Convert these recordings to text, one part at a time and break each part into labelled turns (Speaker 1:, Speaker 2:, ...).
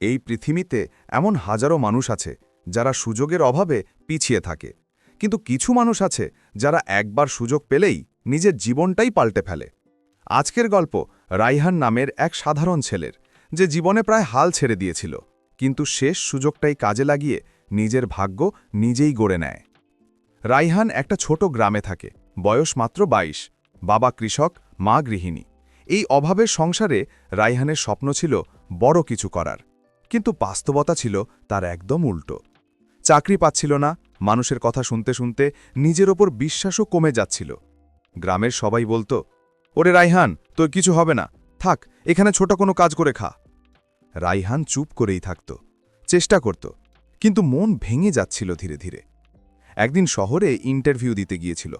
Speaker 1: এই পৃথিবীতে এমন হাজারো মানুষ আছে যারা সুযোগের অভাবে পিছিয়ে থাকে। কিন্তু কিছু মানুষ আছে যারা একবার সুযোগ পেলেই নিজের জীবনটাই পাল্টে ফেলে। আজকের গল্প রাইহান নামের এক সাধারণ ছেলের, যে জীবনে প্রায় হাল ছেড়ে দিয়েছিল, কিন্তু শেষ সুযোগটাই কাজে লাগিয়ে নিজের ভাগ্য নিজেই গড়ে নেয়। রাইহান একটা ছোট গ্রামে থাকে, বয়স মাত্র ২২ বাবা কৃষক, মা গৃহিণী। এই অভাবের সংসারে রাইহানের স্বপ্ন ছিল বড় কিছু করার। কিন্তু বাস্তবতা ছিল তার একদম উল্টো। চাকরি পাচ্ছিল না, মানুষের কথা শুনতে শুনতে নিজের ওপর বিশ্বাসও কমে যাচ্ছিল। গ্রামের সবাই বলতো, ওরে রাইহান, তোর কিছু হবে না। থাক, এখানে ছোট কোনো কাজ করে খা। রাইহান চুপ করেই থাকত, চেষ্টা করত, কিন্তু মন ভেঙে যাচ্ছিল ধীরে ধীরে। একদিন শহরে ইন্টারভিউ দিতে গিয়েছিল।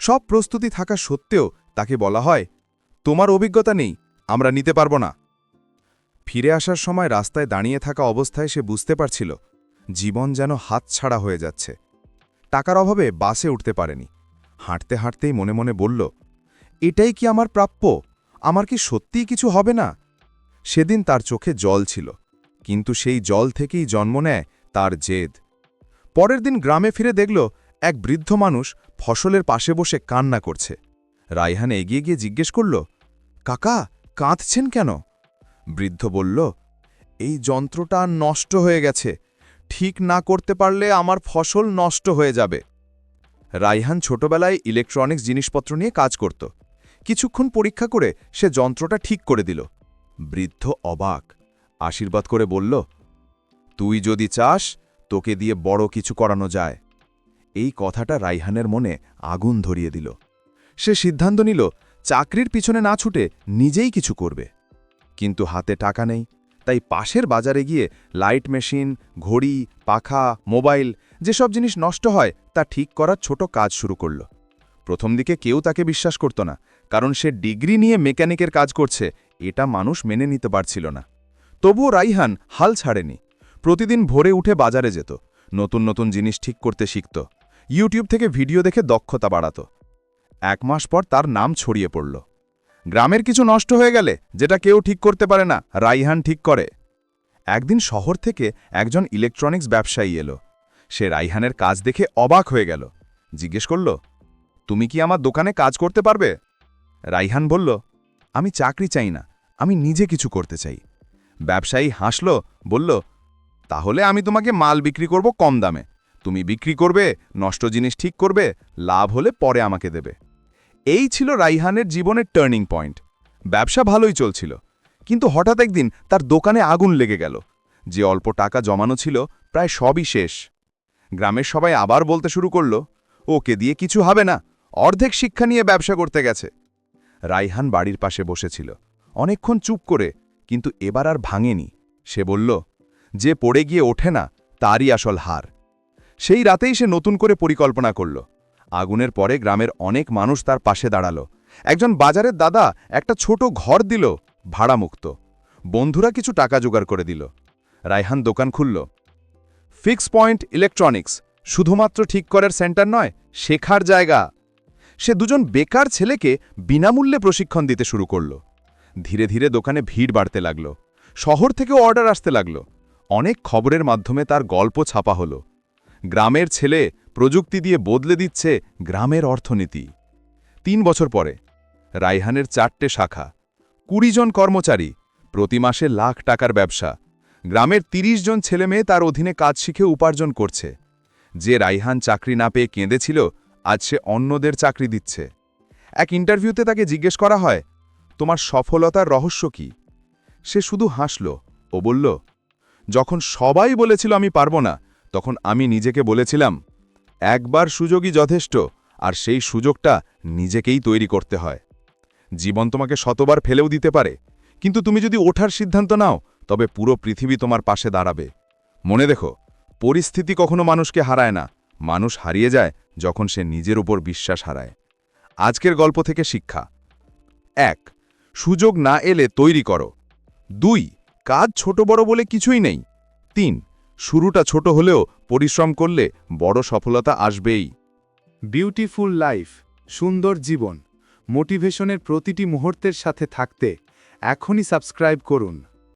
Speaker 1: সব প্রস্তুতি থাকা সত্ত্বেও তাকে বলা হয়, তোমার অভিজ্ঞতা নেই, আমরা নিতে পারব না। ফিরে আসার সময় রাস্তায় দাঁড়িয়ে থাকা অবস্থায় সে বুঝতে পারছিল, জীবন যেন হাতছাড়া হয়ে যাচ্ছে। টাকার অভাবে বাসে উঠতে পারেনি। হাঁটতে হাঁটতেই মনে মনে বলল, এটাই কি আমার প্রাপ্য? আমার কি সত্যিই কিছু হবে না? সেদিন তার চোখে জল ছিল, কিন্তু সেই জল থেকেই জন্ম নেয় তার জেদ। পরের দিন গ্রামে ফিরে দেখল, এক বৃদ্ধ মানুষ ফসলের পাশে বসে কান্না করছে। রাইহান এগিয়ে গিয়ে জিজ্ঞেস করল, কাকা, কাঁদছেন কেন? বৃদ্ধ বলল, এই যন্ত্রটা নষ্ট হয়ে গেছে। ঠিক না করতে পারলে আমার ফসল নষ্ট হয়ে যাবে। রাইহান ছোটবেলায় ইলেকট্রনিক্স জিনিসপত্র নিয়ে কাজ করত। কিছুক্ষণ পরীক্ষা করে সে যন্ত্রটা ঠিক করে দিল। বৃদ্ধ অবাক, আশীর্বাদ করে বলল, তুই যদি চাস, তোকে দিয়ে বড় কিছু করানো যায়। এই কথাটা রাইহানের মনে আগুন ধরিয়ে দিল। সে সিদ্ধান্ত নিল, চাকরির পিছনে না ছুটে নিজেই কিছু করবে। কিন্তু হাতে টাকা নেই। তাই পাশের বাজারে গিয়ে লাইট মেশিন, ঘড়ি, পাখা, মোবাইল যেসব জিনিস নষ্ট হয়, তা ঠিক করার ছোট কাজ শুরু করল। প্রথম দিকে কেউ তাকে বিশ্বাস করত না, কারণ সে ডিগ্রি নিয়ে মেকানিকের কাজ করছে, এটা মানুষ মেনে নিতে পারছিল না। তবুও রাইহান হাল ছাড়েনি। প্রতিদিন ভোরে উঠে বাজারে যেত, নতুন নতুন জিনিস ঠিক করতে শিখত, ইউটিউব থেকে ভিডিও দেখে দক্ষতা বাড়াত। এক মাস পর তার নাম ছড়িয়ে পড়ল। গ্রামের কিছু নষ্ট হয়ে গেলে, যেটা কেউ ঠিক করতে পারে না, রাইহান ঠিক করে। একদিন শহর থেকে একজন ইলেকট্রনিক্স ব্যবসায়ী এলো। সে রাইহানের কাজ দেখে অবাক হয়ে গেল। জিজ্ঞেস করল, তুমি কি আমার দোকানে কাজ করতে পারবে? রাইহান বলল, আমি চাকরি চাই না, আমি নিজে কিছু করতে চাই। ব্যবসায়ী হাসল, বলল, তাহলে আমি তোমাকে মাল বিক্রি করব কম দামে। তুমি বিক্রি করবে, নষ্ট জিনিস ঠিক করবে, লাভ হলে পরে আমাকে দেবে। এই ছিল রাইহানের জীবনের টার্নিং পয়েন্ট। ব্যবসা ভালোই চলছিল, কিন্তু হঠাৎ একদিন তার দোকানে আগুন লেগে গেল। যে অল্প টাকা জমানো ছিল, প্রায় সবই শেষ। গ্রামের সবাই আবার বলতে শুরু করল, ওকে দিয়ে কিছু হবে না, অর্ধেক শিক্ষা নিয়ে ব্যবসা করতে গেছে। রাইহান বাড়ির পাশে বসেছিল, অনেকক্ষণ চুপ করে, কিন্তু এবার আর ভাঙেনি। সে বলল, যে পড়ে গিয়ে ওঠে না, তারই আসল হার। সেই রাতেই সে নতুন করে পরিকল্পনা করল। আগুনের পরে গ্রামের অনেক মানুষ তার পাশে দাঁড়াল। একজন বাজারের দাদা একটা ছোট ঘর দিল, ভাড়ামুক্ত। বন্ধুরা কিছু টাকা জোগাড় করে দিল। রায়হান দোকান খুলল। ফিক্স পয়েন্ট ইলেকট্রনিক্স, শুধুমাত্র ঠিক করার সেন্টার নয়, শেখার জায়গা। সে দুজন বেকার ছেলেকে বিনামূল্যে প্রশিক্ষণ দিতে শুরু করল। ধীরে ধীরে দোকানে ভিড় বাড়তে লাগল। শহর থেকেও অর্ডার আসতে লাগল। অনেক খবরের মাধ্যমে তার গল্প ছাপা হলো। গ্রামের ছেলে প্রযুক্তি দিয়ে বদলে দিচ্ছে গ্রামের অর্থনীতি। তিন বছর পরে, রাইহানের চারটে শাখা, কুড়ি জন কর্মচারী, প্রতি মাসে লাখ টাকার ব্যবসা। গ্রামের ৩০ জন ছেলেমেয়ে তার অধীনে কাজ শিখে উপার্জন করছে। যে রাইহান চাকরি না পেয়ে কেঁদেছিল, আজ সে অন্যদের চাকরি দিচ্ছে। এক ইন্টারভিউতে তাকে জিজ্ঞেস করা হয়, তোমার সফলতার রহস্য কি? সে শুধু হাসল ও বলল, যখন সবাই বলেছিল আমি পারব না, তখন আমি নিজেকে বলেছিলাম একবার সুযোগই যথেষ্ট, আর সেই সুযোগটা নিজেকেই তৈরি করতে হয়। জীবন তোমাকে শতবার ফেলেও দিতে পারে, কিন্তু তুমি যদি ওঠার সিদ্ধান্ত নাও, তবে পুরো পৃথিবী তোমার পাশে দাঁড়াবে। মনে দেখো, পরিস্থিতি কখনো মানুষকে হারায় না, মানুষ হারিয়ে যায় যখন সে নিজের উপর বিশ্বাস হারায়। আজকের গল্প থেকে শিক্ষা। এক, সুযোগ না এলে তৈরি করো। দুই, কাজ ছোট বড় বলে কিছুই নেই। তিন শুরুটা ছোট হলেও পরিশ্রম করলে বড় সফলতা আসবেই।
Speaker 2: বিউটিফুল লাইফ সুন্দর জীবন মোটিভেশনের প্রতিটি মুহূর্তের সাথে থাকতে এখনই সাবস্ক্রাইব করুন।